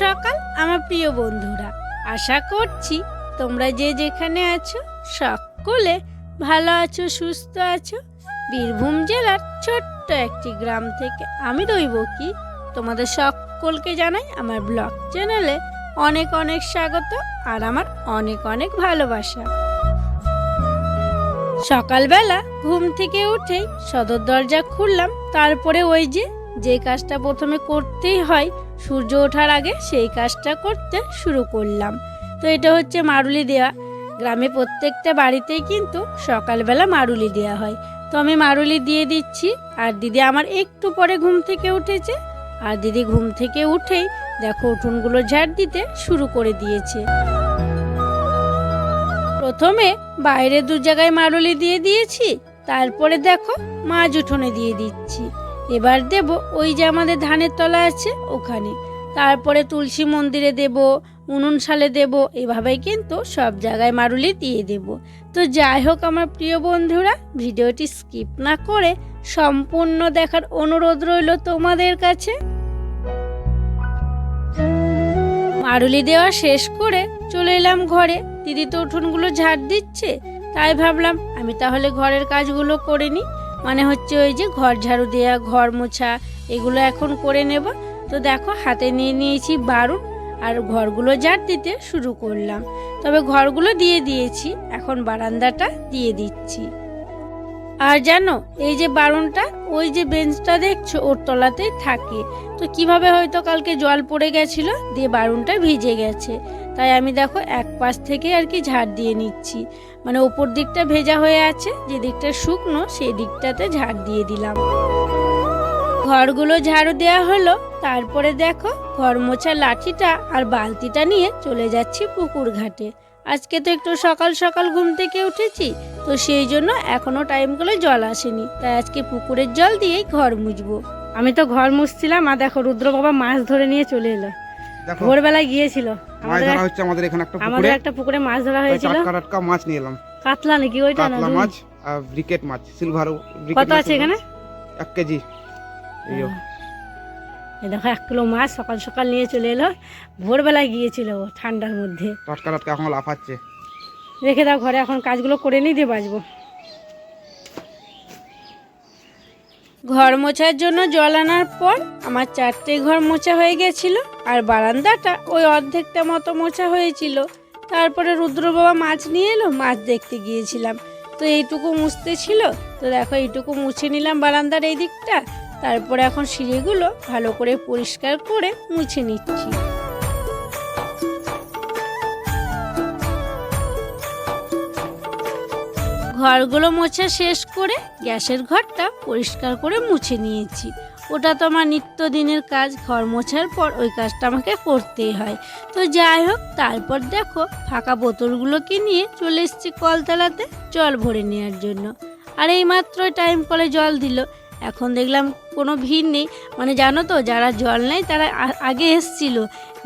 সকাল, আমার প্রিয় বন্ধুরা। আশা করছি তোমরা যে যেখানে আছো, সকলে ভালো আছো, সুস্থ আছো। বীরভূম জেলার ছোট্ট একটি গ্রাম থেকে আমি রইব কি? তোমাদের সকলকে জানাই আমার ব্লগ চ্যানেলে অনেক অনেক স্বাগত আর আমার অনেক অনেক ভালোবাসা। সকালবেলা ঘুম থেকে উঠেই সদর দরজা খুললাম, তারপরে ওই যে যে কাজটা প্রথমে করতেই হয়, সূর্য ওঠার আগে সেই কাজটা করতে শুরু করলাম। তো এটা হচ্ছে মারুলি দেওয়া। গ্রামে প্রত্যেকটা বাড়িতেই কিন্তু সকালবেলা মারুলি দেওয়া হয়। তো আমি মারুলি দিয়ে দিচ্ছি। আর দিদি আমার একটু পরে ঘুম থেকে উঠেছে। আর দিদি ঘুম থেকে উঠেই দেখো উঠোনগুলো ঝাড় দিতে শুরু করে দিয়েছে। প্রথমে বাইরে দু জায়গায় মারুলি দিয়ে দিয়েছি। তারপরে দেখো মাছ উঠোনে দিয়ে দিচ্ছি। এবার দেব ওই যে আমাদের ধানের তলা আছে ওখানে। তারপরে তুলসী মন্দিরে দেব, উনুন সালে দেব, এভাবেই কিন্তু সব জায়গায় মারুলি দিয়ে দেব। তো যাই হোক আমার প্রিয় বন্ধুরা, ভিডিওটি স্কিপ না করে সম্পূর্ণ দেখার অনুরোধ রইল তোমাদের কাছে। মারুলি দেওয়া শেষ করে চলে এলাম ঘরে। দিদি তো উঠোনগুলো ঝাড় দিচ্ছে, তাই ভাবলাম আমি তাহলে ঘরের কাজগুলো করে নিই। মানে হচ্ছে ওই যে ঘর ঝাড়ু দেওয়া ঘর মোছা, এগুলো এখন করে নেব। তো দেখো, হাতে নিয়ে নিয়েছি বারুন আর ঘরগুলো ঝাড় দিতে শুরু করলাম। তবে ঘরগুলো দিয়ে দিয়েছি, এখন বারান্দাটা দিয়ে দিচ্ছি। আর জানো, এই যে বারুনটা, ওই যে বেঞ্চটা দেখছ, ওর তলাতেই থাকে। তো কীভাবে হয়তো কালকে জল পড়ে গেছিল, দিয়ে বারুনটা ভিজে গেছে। তাই আমি দেখো এক পাশ থেকে আর কি ঝাড় দিয়ে নিচ্ছি। মানে ওপর দিকটা ভেজা হয়ে আছে, যে দিকটা শুকনো সেই দিকটাতে ঝাড় দিয়ে দিলাম। ঘরগুলো ঝাড়ু দেওয়া হলো, তারপরে দেখো ঘর মোছা লাঠিটা আর বালতিটা নিয়ে চলে যাচ্ছি পুকুর ঘাটে। আজকে তো একটু সকাল সকাল ঘুম থেকে উঠেছি, তো সেই জন্য এখনও টাইম করে জল আসেনি। তাই আজকে পুকুরের জল দিয়েই ঘর মুছবো। আমি তো ঘর মুছছিলাম, আর দেখো রুদ্র বাবা মাছ ধরে নিয়ে চলে এলো। ভোরবেলায় গিয়েছিল। মাছ ধরা হচ্ছে আমাদের এখানে একটা আমাদের পুকুরে। একটা পুকুরে মাছ ধরা হয়েছিল। টাটকা টাটকা মাছ নিয়ে এলাম। কাতলা নাকি ওইটা না কাতলা মাছ আর ব্রিকেট মাছ সিলভার কত আছে এখানে? এক কেজি। এই যে, এই দেখো এক কিলো মাছ সকাল সকাল নিয়ে চলে এলো। ভোরবেলায় গিয়েছিল ঠান্ডার মধ্যে। টাটকা টাটকা এখন লাফাচ্ছে। রেখে দাও ঘরে এখন কাজগুলো করে নিই দিয়ে বাজবো ঘর মোছার জন্য জল আনার পর আমার চারটে ঘর মোছা হয়ে গেছিল। আর বারান্দাটা ওই অর্ধেকটা মতো মোছা হয়েছিল। তারপরে রুদ্র বাবা মাছ নিয়ে এলো, মাছ দেখতে গিয়েছিলাম। তো এইটুকু মুছতে ছিল, তো দেখো এইটুকু মুছে নিলাম বারান্দার এই দিকটা তারপরে এখন সিঁড়িগুলো ভালো করে পরিষ্কার করে মুছে নিচ্ছি। ঘরগুলো মোছা শেষ করে গ্যাসের ঘরটা পরিষ্কার করে মুছে নিয়েছি। ওটা তো আমার নিত্যদিনের কাজ, ঘর মোছার পর ওই কাজটা আমাকে করতেই হয়। তো যাই হোক, তারপর দেখো, ফাঁকা বোতলগুলোকে নিয়ে চলে এসেছি কলতলাতে জল ভরে নেওয়ার জন্য। আর এই মাত্র টাইম কলে জল দিল। এখন দেখলাম কোনো ভিড় নেই। মানে জানো তো, যারা জল নেয় তারা আগে এসছিল।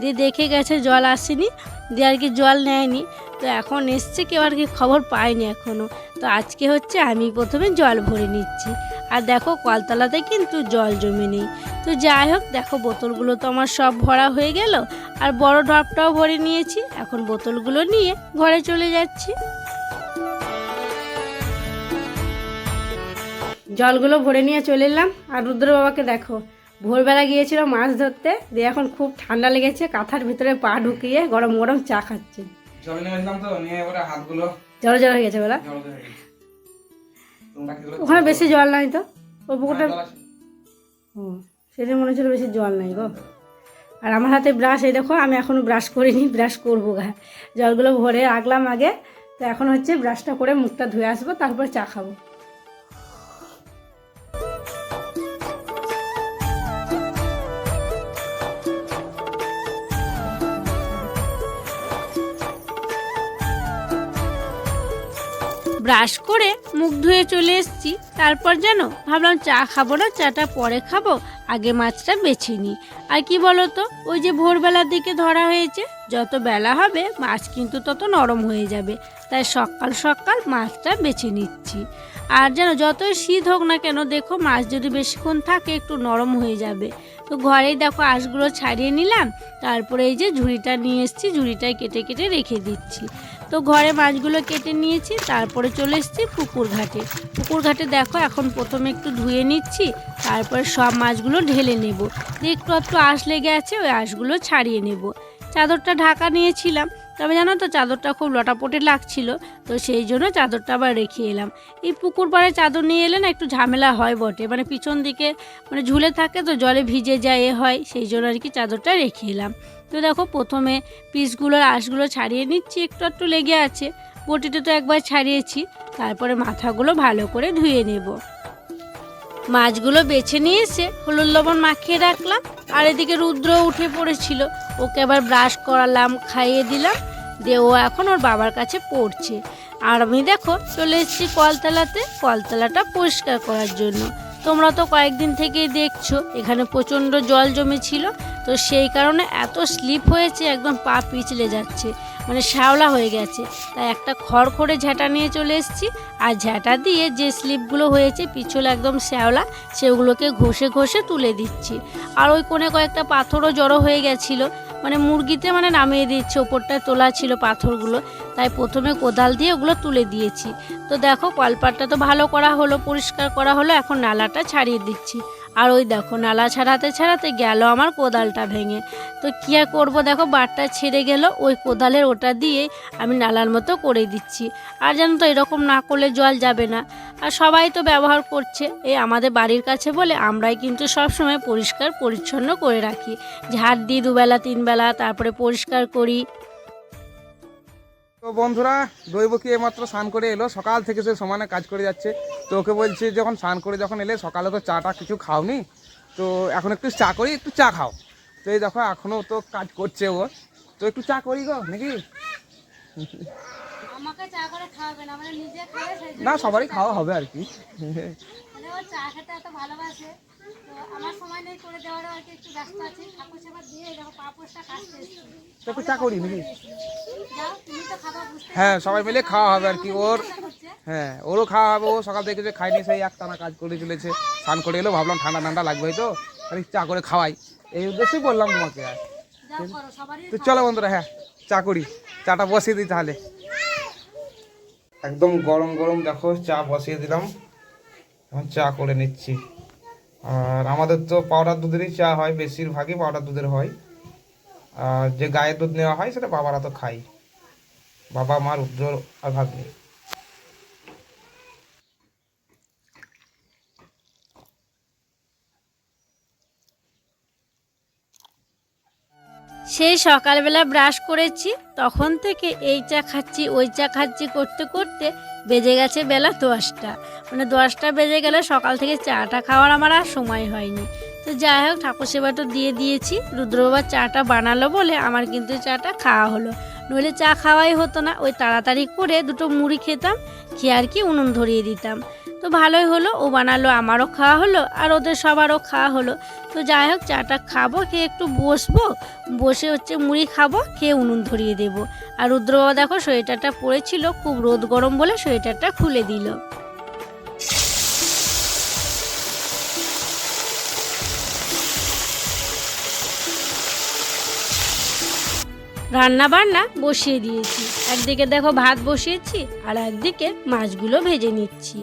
দিয়ে দেখে গেছে জল আসেনি। দিয়ে আর কি জল নেয়নি। তো এখন এসছে, কেউ আর কি খবর পায়নি এখনও তো আজকে হচ্ছে আমি প্রথমে জল ভরে নিচ্ছি। আর দেখো, কলতলাতে কিন্তু জল জমে নেই। তো যাই হোক, দেখো বোতলগুলো তো আমার সব ভরা হয়ে গেল। আর বড় ড্রপটাও ভরে নিয়েছি। এখন বোতলগুলো নিয়ে ঘরে চলে যাচ্ছি। জলগুলো ভরে নিয়ে চলে এলাম। আর রুদ্র বাবাকে দেখো, ভোরবেলা গিয়েছিল মাছ ধরতে। দিয়ে এখন খুব ঠান্ডা লেগেছে, কাঁথার ভিতরে পা ঢুকিয়ে গরম গরম চা খাচ্ছে। জল নিয়ে গেছিলাম তো নিয়ে হাতগুলো হয়ে গেছে বলা? ওখানে বেশি জল নাই তো? ওই পুকুরটা জল আছে? ও সেদিন মনে হচ্ছিল বেশি জল নাই গো। আর আমার হাতে ব্রাশ এই দেখো আমি এখনও ব্রাশ করিনি ব্রাশ করব গা। জলগুলো ভরে রাখলাম আগে তো এখন হচ্ছে ব্রাশটা করে মুখটা ধুয়ে আসব তারপর চা খাব। ব্রাশ করে মুখ ধুয়ে চলে এসেছি। তারপর যেন ভাবলাম চা খাব না, চাটা পরে খাব, আগে মাছটা বেছে নিই আর কি বলো তো ওই যে ভোরবেলার দিকে ধরা হয়েছে, যত বেলা হবে মাছ কিন্তু তত নরম হয়ে যাবে। তাই সকাল সকাল মাছটা বেছে নিচ্ছি। আর যেন যতই শীত হোক না কেন, দেখো মাছ যদি বেশিক্ষণ থাকে একটু নরম হয়ে যাবে। তো ঘরেই দেখো আঁশগুলো ছাড়িয়ে নিলাম, তারপরে এই যে ঝুড়িটা নিয়ে এসেছি, ঝুড়িটায় কেটে কেটে রেখে দিচ্ছি। তো ঘরে মাছগুলো কেটে নিয়েছি, তারপরে চলে এসেছি পুকুর ঘাটে। পুকুর ঘাটে দেখো, এখন প্রথমে একটু ধুয়ে নিচ্ছি, তারপরে সব মাছগুলো ঢেলে নেব। দিয়ে একটু একটু আঁশ লেগে আছে, ওই আঁশগুলো ছাড়িয়ে নেব। চাদরটা ঢাকা নিয়েছিলাম, তবে জানো তো চাদরটা খুব লটাপটে লাগছিল, তো সেই জন্য চাদরটা আবার রেখে এলাম। এই পুকুর পাড়ে চাদর নিয়ে এলে না একটু ঝামেলা হয় বটে মানে পিছন দিকে মানে ঝুলে থাকে তো জলে ভিজে যায়, এ হয়, সেই জন্য আর কি চাদরটা রেখে এলাম। তো দেখো, প্রথমে পিসগুলোর আঁশগুলো ছাড়িয়ে নিচ্ছি, একটু একটু লেগে আছে। বটিতে তো একবার ছাড়িয়েছি, তারপরে মাথাগুলো ভালো করে ধুয়ে নেব। মাছগুলো বেছে নিয়ে এসে হলুদ লবণ মাখিয়ে রাখলাম, আর এদিকে রুদ্র উঠে পড়েছিল। ওকে আবার ব্রাশ করালাম, খাইয়ে দিলাম, দিয়ে ও এখন ওর বাবার কাছে পড়ছে। আর আমি দেখো, চলে এসেছি কলতলাতে, কলতলাটা পরিষ্কার করার জন্য। তোমরা তো কয়েকদিন থেকেই দেখছ, এখানে প্রচণ্ড জল জমেছিল তো সেই কারণে এত স্লিপ হয়েছে, একদম পা পিছলে যাচ্ছে মানে শ্যাওলা হয়ে গেছে। তাই একটা খড়খড়ে ঝাঁটা নিয়ে চলে এসেছি, আর ঝাঁটা দিয়ে যে স্লিপগুলো হয়েছে, পিছলে একদম শ্যাওলা, সেগুলোকে ঘষে ঘষে তুলে দিচ্ছি। আর ওই কোণে কয়েকটা পাথরও জড়ো হয়ে গেছিল মানে মুরগিতে মানে নামিয়ে দিচ্ছে ওপরটায় তোলা ছিল পাথরগুলো। তাই প্রথমে কোদাল দিয়ে ওগুলো তুলে দিয়েছি। তো দেখো, কলপাটটা তো ভালো করা হলো, পরিষ্কার করা হলো, এখন নালাটা ছাড়িয়ে দিচ্ছি। আর ওই দেখো, নালা ছাড়াতে ছাড়াতে গেল আমার কোদালটা ভেঙে। তো কী আর করব? দেখো, বারটা ছেড়ে গেল, ওই কোদালের ওটা দিয়ে আমি নালার মতো করে দিচ্ছি। আর জানো তো এরকম না করলে জল যাবে না। আর সবাই তো ব্যবহার করছে। এই আমাদের বাড়ির কাছে বলে আমরাই কিন্তু সবসময় পরিষ্কার পরিচ্ছন্ন করে রাখি। ঝাড় দিই দুবেলা, তিনবেলা, তারপরে পরিষ্কার করি। তো বন্ধুরা দৈবকী এইমাত্র স্নান করে এলো? সকাল থেকে সে সমানে কাজ করে যাচ্ছে। তো ওকে বলছি যখন স্নান করে যখন এলে সকালে তো চাটা কিছু খাওনি তো এখন একটু চা করি একটু চা খাও। তো এই দেখো এখনও তো কাজ করছে ও। তো একটু চা করি গো নাকি? না মানে না সবারই খাওয়া হবে আর কি। ও চা খেতে এত ভালোবাসে। তো আমার সময় নেই করে দেওয়ারও আর কি একটু ব্যস্ত আছি। ঠাকুর সেবা দিয়ে দেখো পাপোশটা কাটতে একটু চা করি নাকি? তুমি তো খাবা বুঝতে হ্যাঁ সবাই মিলে খাওয়া হবে আর কি ওর হ্যাঁ ওরও খাওয়া হবে ও সকাল থেকে যে খাইনি সেই একটানা কাজ করে চলেছে। স্নান করে এলো ভাবলাম ঠান্ডা ঠান্ডা লাগবে তো আর চা করে খাওয়াই। এই উদ্দেশ্যেই বললাম তোমাকে আর। যাও করো সবারই তো চলো বন্ধুরা হ্যাঁ চা করি। চাটা বসিয়ে দিই তাহলে। একদম গরম গরম দেখো চা বসিয়ে দিলাম। এখন চা করে নিচ্ছি। আর আমাদের তো পাউডার দুধেরই চা হয়, বেশিরভাগই পাউডার দুধের হয়। আর যে গায়ের দুধ নেওয়া হয়, সেটা বাবারা তো খাই বাবা, মার উজ্জ্বল আর ভাগ্নি সেই সকালবেলা ব্রাশ করেছি, তখন থেকে এই চা খাচ্ছি, ওই চা খাচ্ছি করতে করতে বেজে গেছে বেলা দশটা। মানে দশটা বেজে গেলে সকাল থেকে চাটা খাওয়ার আমার আর সময় হয়নি। তো যাই হোক, ঠাকুর সেবাটা দিয়ে দিয়েছি, রুদ্রবাবার চাটা বানালো বলে আমার কিন্তু চাটা খাওয়া হলো। নইলে চা খাওয়াই হতো না, ওই তাড়াতাড়ি করে দুটো মুড়ি খেতাম, খেয়ে আর কি উনুন ধরিয়ে দিতাম। তো ভালোই হলো। ও বানালো, আমারও খাওয়া হলো আর ওদের সবারও খাওয়া হলো। তো যাই হোক, চাটা খাব, খেয়ে একটু বসবো। বসে হচ্ছে মুড়ি খাব, খেয়ে উনুন ধরিয়ে দেবো। আর রুদ্রবাবা দেখো, সোয়েটারটা পরেছিল, খুব রোদ গরম বলে সোয়েটারটা খুলে দিল। রান্না বান্না বসিয়ে দিয়েছি। একদিকে দেখো ভাত বসিয়েছি আর একদিকে মাছগুলো ভেজে নিচ্ছি।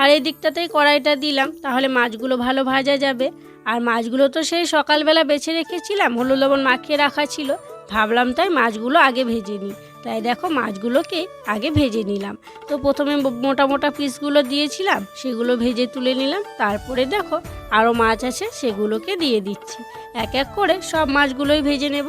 আর এই দিকটাতেই কড়াইটা দিলাম, তাহলে মাছগুলো ভালো ভাজা যাবে। আর মাছগুলো তো সেই সকালবেলা বেছে রেখেছিলাম, হলুদ লবণ মাখিয়ে রাখা ছিল। ভাবলাম তাই মাছগুলো আগে ভেজে নিই। তাই দেখো মাছগুলোকে আগে ভেজে নিলাম। তো প্রথমে মোটা মোটা পিসগুলো দিয়েছিলাম, সেগুলো ভেজে তুলে নিলাম। তারপরে দেখো আরও মাছ আছে, সেগুলোকে দিয়ে দিচ্ছি। এক এক করে সব মাছগুলোই ভেজে নেব।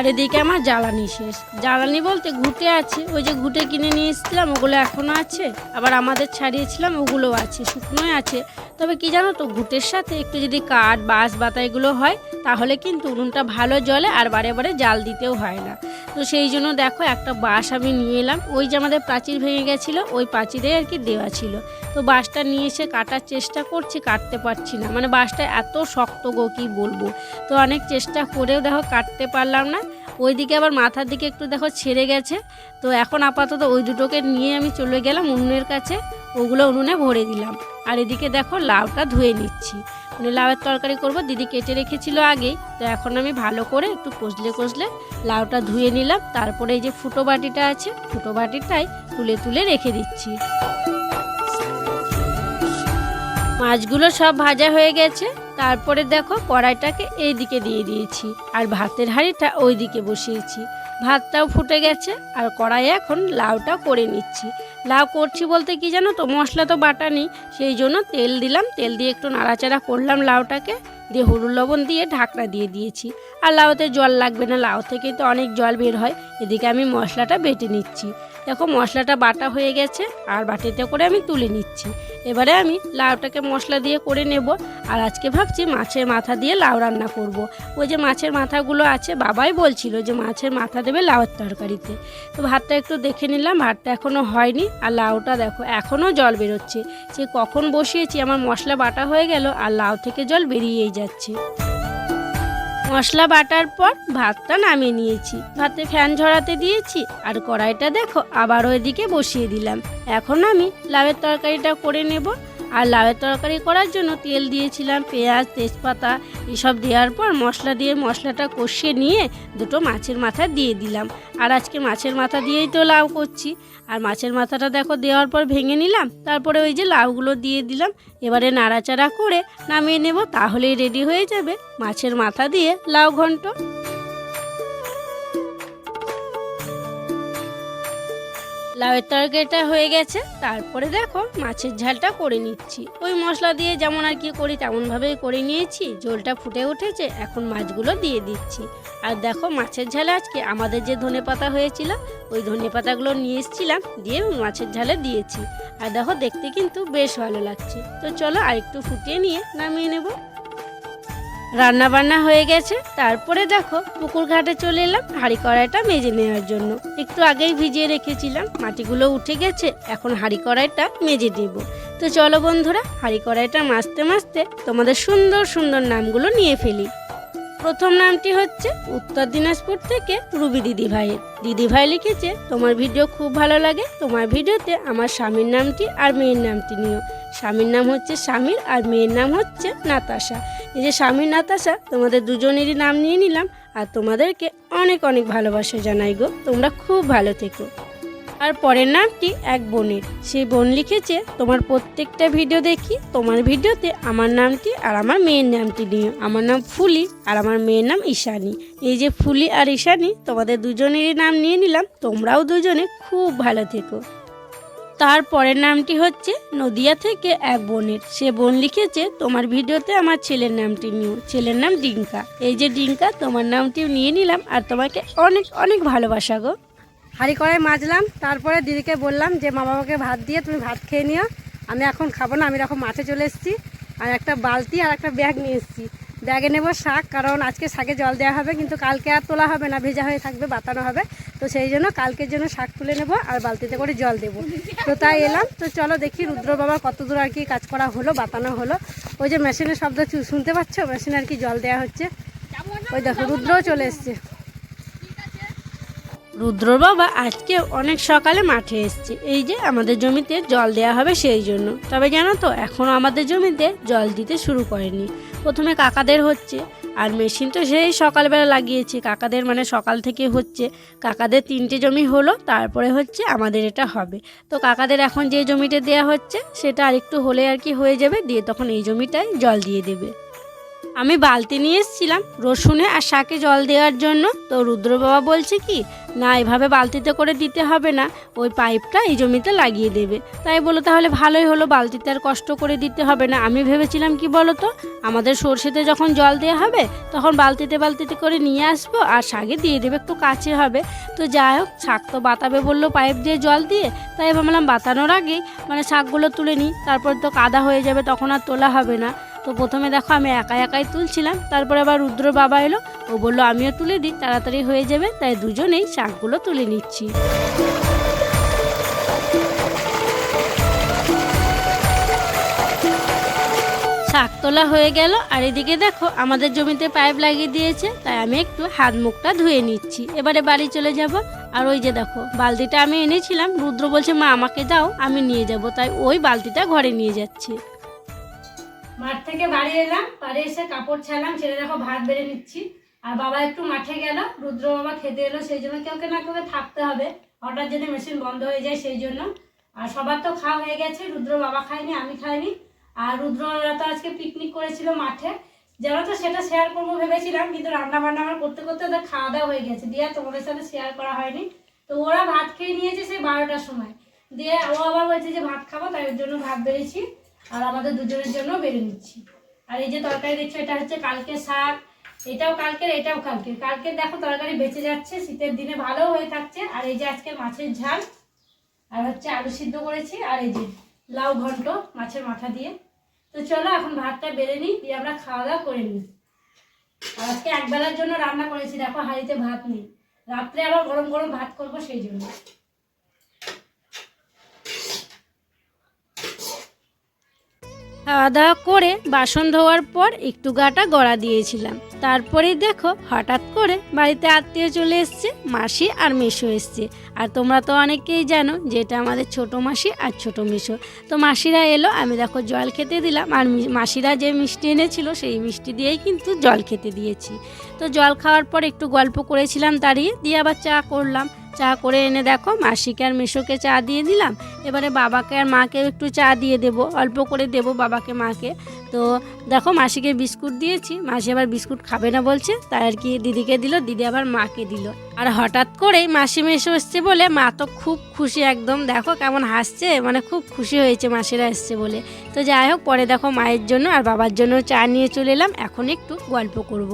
আর এদিকে আমার জ্বালানি শেষ। জ্বালানি বলতে ঘুটে আছে। ওই যে ঘুটে কিনে নিয়ে এসেছিলাম, ওগুলো এখনও আছে। আবার আমাদের ছাড়িয়েছিলাম, ওগুলোও আছে, শুকনোই আছে। তবে কি জানো তো, ঘুটের সাথে একটু যদি কাঠ, বাঁশ, বাতা এগুলো হয়, তাহলে কিন্তু উনুনটা ভালো জলে আর বারে বারে জাল দিতেও হয় না। তো সেই জন্য দেখো, একটা বাঁশ আমি নিয়ে এলাম। ওই যে আমাদের প্রাচীর ভেঙে গেছিল, ওই প্রাচীরে আর কি দেওয়া ছিল। তো বাঁশটা নিয়ে এসে কাটার চেষ্টা করছি, কাটতে পারছি না। মানে বাঁশটা এত শক্ত গো, কি বলব? তো অনেক চেষ্টা করেও দেখো, কাটতে পারলাম না। ওইদিকে আবার মাথার দিকে একটু দেখো ছেড়ে গেছে। তো এখন আপাতত ওই দুটোকে নিয়ে আমি চলে গেলাম উনুনের কাছে, ওগুলো উনুনে ভরে দিলাম। আর এদিকে দেখো লাউটা ধুয়ে নিচ্ছি। মানে লাউয়ের তরকারি করব, দিদি কেটে রেখেছিল আগেই। তো এখন আমি ভালো করে একটু কষলে কষলে লাউটা ধুয়ে নিলাম। তারপরে এই যে ফুটো বাটিটা আছে, ফুটো বাটিটাই তুলে তুলে রেখে দিচ্ছি। মাছগুলো সব ভাজা হয়ে গেছে। তারপরে দেখো কড়াইটাকে এই দিকে দিয়ে দিয়েছি। আর ভাতের হাঁড়িটা ওই দিকে বসিয়েছি। ভাতটাও ফুটে গেছে আর কড়াইয়ে এখন লাউটা করে নিচ্ছি। লাউ করছি বলতে কি জানো তো, মশলা তো বাটা নেই সেই জন্য তেল দিলাম। তেল দিয়ে একটু নাড়াচাড়া করলাম লাউটাকে। দিয়ে হলুদ লবণ দিয়ে ঢাকনা দিয়ে দিয়েছি। আর লাউতে জল লাগবে না, লাউ থেকে তো অনেক জল বের হয়। এদিকে আমি মশলাটা বেটে নিচ্ছি। দেখো মশলাটা বাটা হয়ে গেছে, আর বাটিতে করে আমি তুলে নিচ্ছি। এবারে আমি লাউটাকে মশলা দিয়ে করে নেব। আর আজকে ভাবছি মাছের মাথা দিয়ে লাউ রান্না করব। ওই যে মাছের মাথাগুলো আছে, বাবাই বলছিল যে মাছের মাথা দেবে লাউয়ের তরকারিতে। তো ভাতটা একটু দেখে নিলাম, ভাতটা এখনও হয়নি। আর লাউটা দেখো এখনও জল বেরোচ্ছে। সে কখন বসিয়েছি, আমার মশলা বাটা হয়ে গেল, আর লাউ থেকে জল বেরিয়েই যাচ্ছে। মশলা বাটার পর ভাতটা নামিয়ে নিয়েছি। ভাতে ফ্যান ঝরাতে দিয়েছি আর কড়াইটা দেখো আবার ওইদিকে বসিয়ে দিলাম। এখন আমি লাভের তরকারিটা করে নেব। আর লাউয়ের তরকারি করার জন্য তেল দিয়েছিলাম, পেঁয়াজ, তেজপাতা, এসব দেওয়ার পর মশলা দিয়ে মশলাটা কষিয়ে নিয়ে দুটো মাছের মাথা দিয়ে দিলাম। আর আজকে মাছের মাথা দিয়েই তো লাউ করছি। আর মাছের মাথাটা দেখো দেওয়ার পর ভেঙে নিলাম, তারপরে ওই যে লাউগুলো দিয়ে দিলাম। এবারে নাড়াচাড়া করে নামিয়ে নেব, তাহলেই রেডি হয়ে যাবে মাছের মাথা দিয়ে লাউ ঘন্ট। লাউয়ের তরকারিটা হয়ে গেছে, তারপরে দেখো মাছের ঝালটা করে নিচ্ছি। ওই মশলা দিয়ে যেমন আর কি করি, তেমনভাবেই করে নিয়েছি, ঝোলটা ফুটে উঠেছে, এখন মাছগুলো দিয়ে দিচ্ছি। আর দেখো মাছের ঝালে আজকে আমাদের যে ধনে পাতা হয়েছিল, ওই ধনে পাতাগুলো নিয়ে এসেছিলাম, দিয়ে মাছের ঝালে দিয়েছি। আর দেখো দেখতে কিন্তু বেশ ভালো লাগছে। তো চলো আরেকটু ফুটিয়ে নিয়ে নামিয়ে নেব। রান্না বান্না হয়ে গেছে। তারপরে দেখো, পুকুর ঘাটে চলে এলাম হাঁড়ি কড়াইটা মেজে নেওয়ার জন্য। একটু আগেই ভিজিয়ে রেখেছিলাম, মাটিগুলো উঠে গেছে, এখন হাঁড়ি কড়াইটা মেজে দেব তো চলো বন্ধুরা, হাঁড়ি কড়াইটা মাজতে মাজতে তোমাদের সুন্দর সুন্দর নামগুলো নিয়ে ফেলি। প্রথম নামটি হচ্ছে উত্তর দিনাজপুর থেকে রুবি দিদি ভাইয়ের দিদি ভাই লিখেছে, তোমার ভিডিও খুব ভালো লাগে, তোমার ভিডিওতে আমার স্বামীর নামটি আর মেয়ের নামটি নিও। স্বামীর নাম হচ্ছে স্বামীর আর মেয়ের নাম হচ্ছে নাতাশা। এই যে স্বামীর নাতাশা, তোমাদের দুজনেরই নাম নিয়ে নিলাম, আর তোমাদেরকে অনেক অনেক ভালোবাসা জানাই গো। তোমরা খুব ভালো থেকো। আর পরের নামটি এক বোনের। সেই বোন লিখেছে, তোমার প্রত্যেকটা ভিডিও দেখি, তোমার ভিডিওতে আমার নামটি আর আমার মেয়ের নামটি নিও আমার নাম ফুলি আর আমার মেয়ের নাম ঈশানী। এই যে ফুলি আর ঈশানী, তোমাদের দুজনেরই নাম নিয়ে নিলাম, তোমরাও দুজনে খুব ভালো থেকো। তার পরের নামটি হচ্ছে নদিয়া থেকে এক বোনের। সে বোন লিখেছে, তোমার ভিডিওতে আমার ছেলের নামটি নিও। ছেলের নাম ডিঙ্কা। এই যে ডিঙ্কা, তোমার নামটিও নিয়ে নিলাম আর তোমাকে অনেক অনেক ভালোবাসা গো। হাঁড়ি কড়াই মাজলাম, তারপরে দিদিকে বললাম যে মা বাবাকে ভাত দিয়ে তুমি ভাত খেয়ে নিও, আমি এখন খাব না, আমি এখন মাঠে চলে এসেছি আর একটা বালতি আর একটা ব্যাগ নিয়ে এসেছি। ব্যাগে নেব শাক, কারণ আজকে শাকে জল দেওয়া হবে, কিন্তু কালকে আর তোলা হবে না, ভেজা হয়ে থাকবে, বাতানো হবে, তো সেই জন্য কালকের জন্য শাক তুলে নেব আর বালতিতে করে জল দেব। তো তাই এলাম, তো চলো দেখি রুদ্র বাবা কত দূর আর কি কাজ করা হলো, বাতানো হলো। ওই যে মেশিনের শব্দ শুনতে পাচ্ছ? মেশিনে আর কি জল দেওয়া হচ্ছে। ওই দেখো, রুদ্রও চলে এসছে। রুদ্র বাবা আজকে অনেক সকালে মাঠে এসছে। এই যে আমাদের জমিতে জল দেওয়া হবে সেই জন্য। তবে জানো তো এখনও আমাদের জমিতে জল দিতে শুরু করেনি। প্রথমে কাকাদের হচ্ছে, আর মেশিন তো সেই সকালবেলা লাগিয়েছে। কাকাদের মানে সকাল থেকে হচ্ছে, কাকাদের তিনটে জমি হলো, তারপরে হচ্ছে আমাদের এটা হবে। তো কাকাদের এখন যে জমিটা দেওয়া হচ্ছে, সেটা আরেকটু হলে আর কি হয়ে যাবে, দিয়ে তখন এই জমিটায় জল দিয়ে দেবে। আমি বালতি নিয়ে এসেছিলাম, রসুনে আর শাকে জল দেওয়ার জন্য। তো রুদ্র বাবা বলছে কি, না, এভাবে বালতিতে করে দিতে হবে না, ওই পাইপটা এই জমিতে লাগিয়ে দেবে। তাই বলো, তাহলে ভালোই হলো, বালতিতে আর কষ্ট করে দিতে হবে না। আমি ভেবেছিলাম কি বলো তো, আমাদের সর্ষেতে যখন জল দেওয়া হবে, তখন বালতিতে বালতিতে করে নিয়ে আসব আর শাকে দিয়ে দেবে, একটু কাছে হবে। তো যাই হোক, শাক তো বাতাবে বলল পাইপ দিয়ে জল দিয়ে, তাই ভাবলাম বাতানোর আগেই মানে শাকগুলো তুলে নিই, তারপর তো কাদা হয়ে যাবে, তখন আর তোলা হবে না। তো প্রথমে দেখো আমি একা একাই তুলছিলাম, তারপরে আবার রুদ্র বাবা এলো, ও বলল, আমিও তুলে দিই, তাড়াতাড়ি হয়ে যাবে, তাই দুজনেই শাকগুলো তুলে নিচ্ছি। শাক তোলা হয়ে গেল, আর এদিকে দেখো আমাদের জমিতে পাইপ লাগিয়ে দিয়েছে, তাই আমি একটু হাত মুখটা ধুয়ে নিচ্ছি। এবারে বাড়ি চলে যাব, আর ওই যে দেখো, বালতিটা আমি এনেছিলাম, রুদ্র বলছে, মা, আমাকে দাও, আমি নিয়ে যাব। তাই ওই বালতিটা ঘরে নিয়ে যাচ্ছি। মাঠ থেকে বাড়ি এলাম, বাড়ি এসে কাপড় ছাড়লাম, ছেলে দেখো ভাত বেড়ে নিচ্ছি। আর বাবা একটু মাঠে গেল, রুদ্র বাবা খেতে এলো, সেই জন্য কেউ না কেউ থাকতে হবে। হঠাৎ যদি মেশিন বন্ধ হয়ে যায়, সেই জন্য। আর সবার তো খাওয়া হয়ে গেছে, রুদ্র বাবা খায়নি, আমি খাইনি। আর রুদ্ররা তো আজকে পিকনিক করেছিল মাঠে। যেন তো সেটা শেয়ার করব ভেবেছিলাম, কিন্তু রান্না বান্না আমার করতে করতে ওদের খাওয়া দাওয়া হয়ে গেছে। দিয়ে তোমাদের সাথে শেয়ার করা হয়নি। তো ওরা ভাত খেয়ে নিয়েছে সেই বারোটার সময়। দিয়ে ও আবার বলছে যে ভাত খাব, তাই জন্য ভাত বেড়েছি। আর আমাদের দুজনের জন্য বেড়ে নিচ্ছি। আর এই যে তরকারি দেখছ, এটা হচ্ছে কালকে শাক। এটাও কালকের এটাও কালকের। কালকের দেখো তরকারি বেঁচে যাচ্ছে, শীতের দিনে ভালো হয়ে থাকছে। আর এই যে আজকে মাছের ঝাল, আর হচ্ছে আলু সিদ্ধ করেছি, আর এই যে লাউ ঘন্ট মাছের মাথা দিয়ে। তো চলো, এখন ভাতটা বেড়ে নিই, দিয়ে আমরা খাওয়া দাওয়া করে নিই। আর আজকে একবেলার জন্য রান্না করেছি, দেখো হাঁড়িতে ভাত নেই। রাত্রে আবার গরম গরম ভাত করব সেই জন্য। খাওয়া দাওয়া করে বাসন ধোয়ার পর একটু গাটা গড়া দিয়েছিলাম। তারপরেই দেখো, হঠাৎ করে বাড়িতে আত্মীয় চলে এসছে, মাসি আর মেশো এসছে। আর তোমরা তো অনেকেই জানো যে এটা আমাদের ছোট মাসি আর ছোট মেশো। তো মাসিরা এলো, আমি দেখো জল খেতে দিলাম। আর মাসিরা যে মিষ্টি এনেছিল, সেই মিষ্টি দিয়েই কিন্তু জল খেতে দিয়েছি। তো জল খাওয়ার পর একটু গল্প করেছিলাম দাঁড়িয়ে দিয়ে আবার চা করলাম। চা করে এনে দেখো, মাসিকে আর মেশোকে চা দিয়ে দিলাম। এবারে বাবাকে আর মাকেও একটু চা দিয়ে দেব, অল্প করে দেব বাবাকে, মাকে। তো দেখো, মাসিকে বিস্কুট দিয়েছি, মাসি আবার বিস্কুট খাবে না বলছে, তাই আর কি দিদিকে দিল, দিদি আবার মাকে দিল। আর হঠাৎ করেই মাসি মেশো এসছে বলে, মা তো খুব খুশি একদম, দেখো কেমন হাসছে মানে খুব খুশি হয়েছে মাসিরা এসছে বলে। তো যাই হোক, পরে দেখো মায়ের জন্য আর বাবার জন্য চা নিয়ে চলে এলাম, এখন একটু গল্প করব।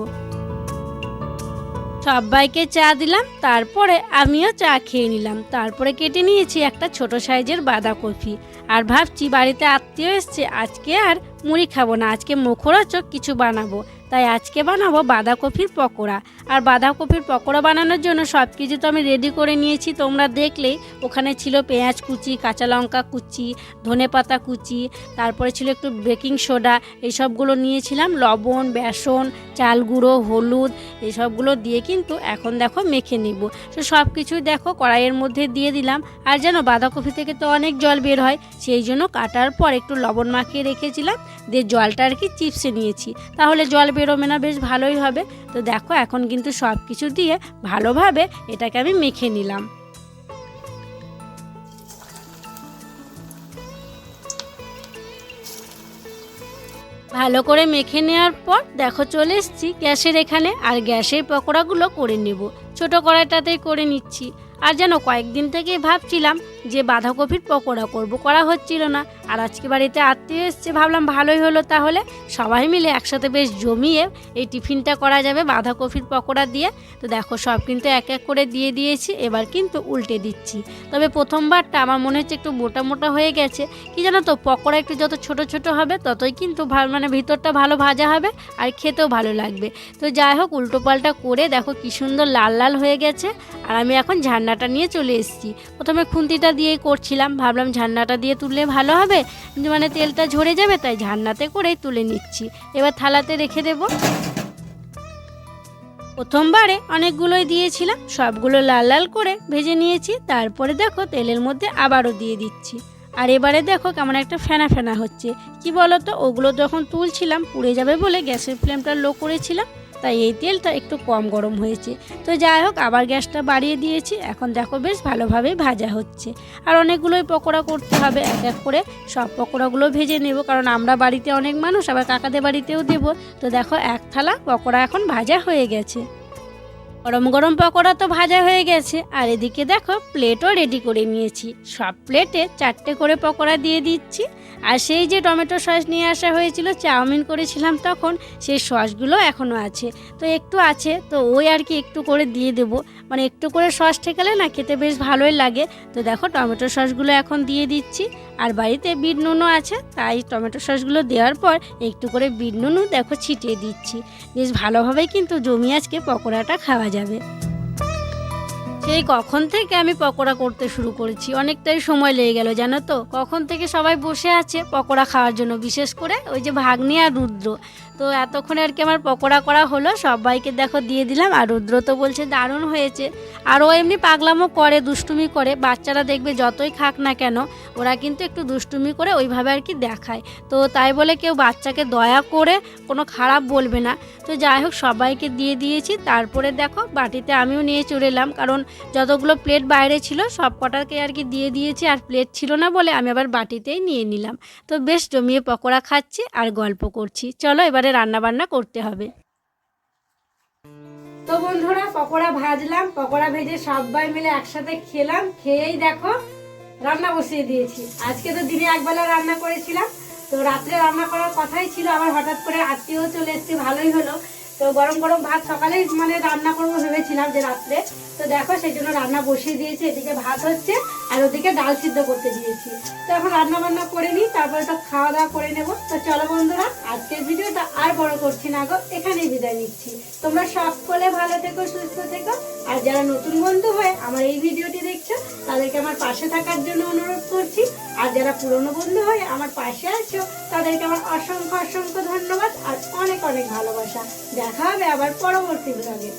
সবাইকে চা দিলাম, তারপরে আমিও চা খেয়ে নিলাম। তারপরে কেটে নিয়েছি একটা ছোট সাইজের বাঁধাকপি। আর ভাবছি বাড়িতে আত্মীয় এসছে, আজকে আর মুড়ি খাব না, আজকে মুখরোচক কিছু বানাবো। তাই আজকে বানাবো বাঁধাকপির পকোড়া। আর বাঁধাকপির পকোড়া বানানোর জন্য সব কিছু তো আমি রেডি করে নিয়েছি। তোমরা দেখলেই ওখানে ছিল পেঁয়াজ কুচি, কাঁচা লঙ্কা কুচি, ধনে পাতা কুচি, তারপরে ছিল একটু বেকিং সোডা এইসবগুলো নিয়েছিলাম। লবণ, বেসন, চাল গুঁড়ো, হলুদ এসবগুলো দিয়ে কিন্তু এখন দেখো মেখে নেব। তো সব কিছুই দেখো কড়াইয়ের মধ্যে দিয়ে দিলাম। আর যেন বাঁধাকপি থেকে তো অনেক জল বের হয়, সেই জন্য কাটার পর একটু লবণ মাখিয়ে রেখেছিলাম। দিয়ে জলটা আর কি চিপসে নিয়েছি। তাহলে জল বেরোবে না বেশ ভালোই হবে। তো দেখো, এখন কিন্তু সব কিছু দিয়ে ভালোভাবে এটাকে আমি মেখে নিলাম। ভালো করে মেখে নেওয়ার পর দেখো, চলে এসছি গ্যাসের এখানে। আর গ্যাসের পকোড়াগুলো করে নেব। ছোট কড়াইটাতেই করে নিচ্ছি। আর যেন কয়েকদিন থেকেই ভাবছিলাম যে বাঁধাকপির পকোড়া করব, করা হচ্ছিল না। আর আজকে বাড়িতে আত্মীয় এসছে, ভাবলাম ভালোই হলো তাহলে। সবাই মিলে একসাথে বেশ জমিয়ে এই টিফিনটা করা যাবে বাঁধাকপির পকোড়া দিয়ে। তো দেখো, সব কিন্তু এক এক করে দিয়ে দিয়েছি, এবার কিন্তু উল্টে দিচ্ছি। তবে প্রথমবারটা আমার মনে হচ্ছে একটু মোটা মোটা হয়ে গেছে। কি জানো তো, পকোড়া একটু যত ছোট ছোট হবে, ততই কিন্তু ভালো মানে ভিতরটা ভালো ভাজা হবে আর খেতেও ভালো লাগবে। তো যাই হোক, উল্টো পাল্টা করে দেখো কি সুন্দর লাল লাল হয়ে গেছে। আর আমি এখন ঝান্নাটা নিয়ে চলে এসেছি। প্রথমে খুন্তিটা দিয়েই করছিলাম, ভাবলাম ঝান্নাটা দিয়ে তুললে ভালো হবে। মানে তেলটা ঝরে যাবে, তাই ঝান্নাতে করেই তুলে নিচ্ছি। এবার থালাতে রেখে দেবো। প্রথমবারে অনেকগুলোই দিয়েছিলাম, সবগুলো লাল লাল করে ভেজে নিয়েছি। তারপরে দেখো তেলের মধ্যে আবারও দিয়ে দিচ্ছি। আর এবারে দেখো কেমন একটা ফেনা ফেনা হচ্ছে। কি বলো তো ওগুলো যখন তুলছিলাম পুড়ে যাবে বলে গ্যাসের ফ্লেমটা লো করেছিলাম। তাই এই তেলটা একটু কম গরম হয়েছে। তো যাই হোক, আবার গ্যাসটা বাড়িয়ে দিয়েছি। এখন দেখো বেশ ভালোভাবে ভাজা হচ্ছে। আর অনেকগুলোই পকোড়া করতে হবে, এক এক করে সব পকোড়াগুলো ভেজে নেব। কারণ আমরা বাড়িতে অনেক মানুষ, আবার কাকাদের বাড়িতেও দেব। তো দেখো, এক থালা পকোড়া এখন ভাজা হয়ে গেছে। গরম গরম পকোড়া তো ভাজা হয়ে গেছে। আর এদিকে দেখো প্লেটও রেডি করে নিয়েছি। সব প্লেটে চারটে করে পকোড়া দিয়ে দিচ্ছি। আর সেই যে টমেটো সস নিয়ে আসা হয়েছিল, চাউমিন করেছিলাম তখন, সেই সসগুলো এখনও আছে। তো একটু আছে, তো ওই আর কি একটু করে দিয়ে দেব। মানে একটু করে সস ঠেকালে না খেতে বেশ ভালোই লাগে। তো দেখো, টমেটো সসগুলো এখন দিয়ে দিচ্ছি। আর বাড়িতে বিট নুনও আছে, তাই টমেটো সসগুলো দেওয়ার পর একটু করে বিট নুনও দেখো ছিটিয়ে দিচ্ছি। বেশ ভালোভাবেই কিন্তু জমি আজকে পকোড়াটা খাওয়া যাবে। সেই কখন থেকে আমি পকোড়া করতে শুরু করেছি। অনেকটাই সময় লেগে গেল, জানো তো? কখন থেকে সবাই বসে আছে পকোড়া খাওয়ার জন্য, বিশেষ করে ওই যে ভাগ্নি আর রুদ্র। তো এতক্ষণে আর কি আমার পকোড়া করা হলো, সবাইকে দেখো দিয়ে দিলাম। আর রুদ্র তো বলছে, দারুণ হয়েছে। আর ও এমনি পাগলামও করে, দুষ্টুমি করে, বাচ্চারা দেখবে যতই খাক না কেন, ওরা কিন্তু একটু দুষ্টুমি করে ওইভাবে আর কি দেখায়। তো তাই বলে কেউ বাচ্চাকে দয়া করে কোনো খারাপ বলবে না। তো যাই হোক, সবাইকে দিয়ে দিয়েছি। তারপরে দেখো, বাটিতে আমিও নিয়ে চলে এলাম। কারণ যতগুলো প্লেট বাইরে ছিল সব কটাকে আর কি দিয়ে দিয়েছি, আর প্লেট ছিল না বলে আমি আবার বাটিতেই নিয়ে নিলাম। তো বেশ জমিয়ে পকোড়া খাচ্ছি আর গল্প করছি। চলো এবারে রান্না বান্না করতে হবে। তো বন্ধুরা, পকোড়া ভাজলাম, পকোড়া ভেজে সবাই মিলে একসাথে খেলাম, খেয়েই দেখো রান্না বসিয়ে দিয়েছি। আজকে তো দিনে একবেলা রান্না করেছিলাম, তো রাত্রে রান্না করার কথাই ছিল, আবার হঠাৎ করে আত্মীয় চলে এসেছে, ভালোই হলো। তো গরম গরম ভাত সকালে মানে রান্না করব ভেবেছিলাম যে রাত্রে। তো দেখো সেই জন্য রান্না বসিয়ে দিয়েছে, এদিকে ভাত হচ্ছে। আর ওদিকে ডাল সিদ্ধ করতে দিয়েছি। তো এখন রান্না বান্না করে নিই, তারপরে তো খাওয়া দাওয়া করে নেব। তো চলো বন্ধুরা, আজকের ভিডিওটা আর বড় করছি না গো, এখানেই বিদায় নিচ্ছি। তোমরা সকলে ভালো থেকো, সুস্থ থেকো। আর যারা নতুন বন্ধু হয়ে আমার এই ভিডিওটি দেখছ, তাদেরকে আমার পাশে থাকার জন্য অনুরোধ করছি। আর যারা পুরনো বন্ধু হয়ে আমার পাশে আছো, তাদেরকে আমার অসংখ্য অসংখ্য ধন্যবাদ আর অনেক অনেক ভালোবাসা। দেখা হবে আবার পরবর্তী ব্লগে